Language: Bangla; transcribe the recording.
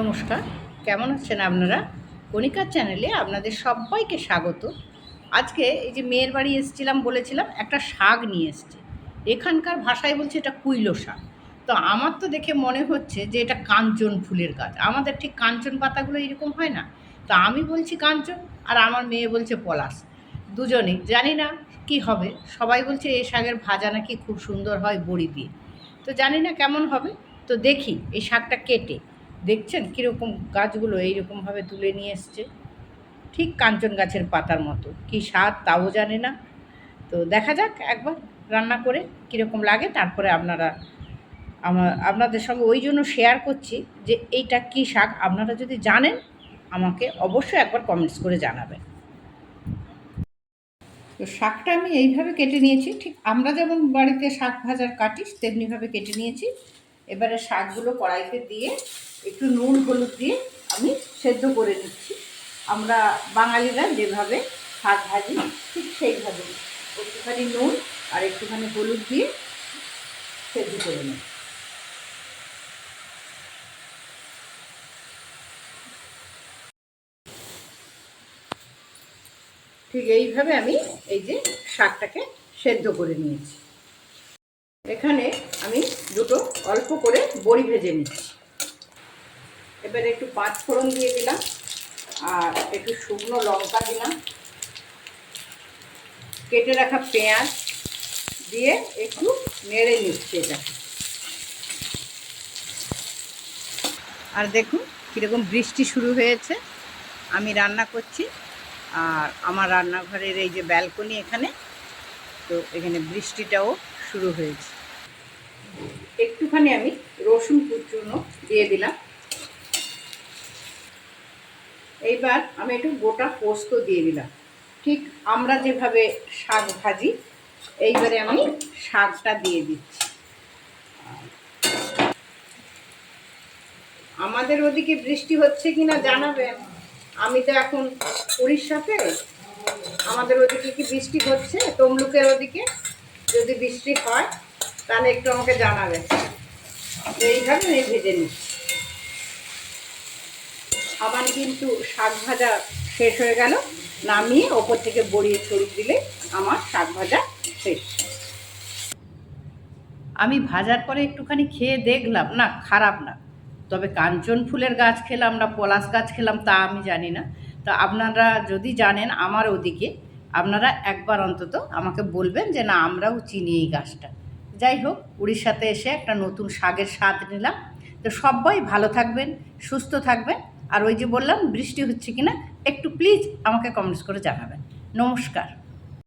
নমস্কার, কেমন আছেন আপনারা? কণিকার চ্যানেলে আপনাদের সবাইকে স্বাগত। আজকে এই যে মেয়ের বাড়ি এসেছিলাম বলেছিলাম, একটা শাক নিয়ে এসছে। এখানকার ভাষায় বলছে এটা কুইলো শাক। তো আমার তো দেখে মনে হচ্ছে যে এটা কাঞ্চন ফুলের গাছ। আমাদের ঠিক কাঞ্চন পাতাগুলো এরকম হয় না? তো আমি বলছি কাঞ্চন আর আমার মেয়ে বলছে পলাশ। দুজনেই জানি না কি হবে? সবাই বলছে এই শাকের ভাজা নাকি খুব সুন্দর হয় বড়ি দিয়ে। তো জানি না কেমন হবে? তো দেখি এই শাকটা কেটে। দেখছেন কীরকম গাছগুলো এইরকমভাবে তুলে নিয়ে এসছে? ঠিক কাঞ্চন গাছের পাতার মতো। কি স্বাদ তাও জানে না। তো দেখা যাক একবার রান্না করে কীরকম লাগে। তারপরে আপনারা আমার আপনাদের সঙ্গে ওই জন্য শেয়ার করছি যে এইটা কী শাক। আপনারা যদি জানেন, আমাকে অবশ্যই একবার কমেন্টস করে জানাবেন। তো শাকটা আমি এইভাবে কেটে নিয়েছি। ঠিক আমরা যেমন বাড়িতে শাক ভাজার কাটি, তেমনিভাবে কেটে নিয়েছি। এবারে শাকগুলো কড়াইতে দিয়ে একটু নুন, হলুদ দিয়ে আমি সেদ্ধ করে নিচ্ছি। আমরা বাঙালিরা যেভাবে শাক ভাজি, ঠিক সেইভাবে একটুখানি নুন আর একটুখানি হলুদ দিয়ে সেদ্ধ করে নিই ঠিক এইভাবে আমি এই যে শাকটাকে সেদ্ধ করে নিয়েছি। এখানে আমি দুটো অল্প করে বড়ি ভেজে নিচ্ছি। এবারে একটু পাঁচ ফোড়ন দিয়ে দিলাম, আর একটু শুকনো লঙ্কা দিলাম। কেটে রাখা পেঁয়াজ দিয়ে একটু নেড়ে নিচ্ছি এটা আর দেখুন কীরকম বৃষ্টি শুরু হয়েছে। আমি রান্না করছি, আর আমার রান্নাঘরের এই যে ব্যালকনি এখানে, তো এখানে বৃষ্টিটাও শুরু হয়েছে। একটুখানি আমি রসুন কুচুনো দিয়ে দিলাম। এইবার আমি একটু গোটা পোস্ত দিয়ে দিলাম। ঠিক আমরা যেভাবে শাক ভাজি, এইবারে আমি শাকটা দিয়ে দিচ্ছি। আমাদের ওদিকে বৃষ্টি হচ্ছে কিনা জানাবেন? আমি তো এখন উড়িষ্যাতে, আমাদের ওদিকে কি বৃষ্টি হচ্ছে? তমলুকের ওদিকে যদি বৃষ্টি হয়, তাহলে একটু আমাকে জানাবেন। এইভাবে আমি ভেজে নিচ্ছি। আমার কিন্তু শাক ভাজা শেষ হয়ে গেল। নামিয়ে ওপর থেকে বড়িয়ে ছড়িয়ে দিলে আমার শাক ভাজা শেষ। আমি ভাজার পরে একটুখানি খেয়ে দেখলাম, না খারাপ না। তবে কাঞ্চন ফুলের গাছ খেলাম না, পলাশ গাছ খেলাম তা আমি জানি না। তা আপনারা যদি জানেন আমার ওদিকে, আপনারা একবার অন্তত আমাকে বলবেন যে না, আমরাও চিনি এই গাছটা। যাই হোক, উড়িষ্যাতে এসে একটা নতুন শাকের স্বাদ নিলাম। তো সবাই ভালো থাকবেন, সুস্থ থাকবেন। আর ওই যে বললাম বৃষ্টি হচ্ছে কিনা একটু প্লিজ আমাকে কমেন্টস করে জানাবেন। নমস্কার।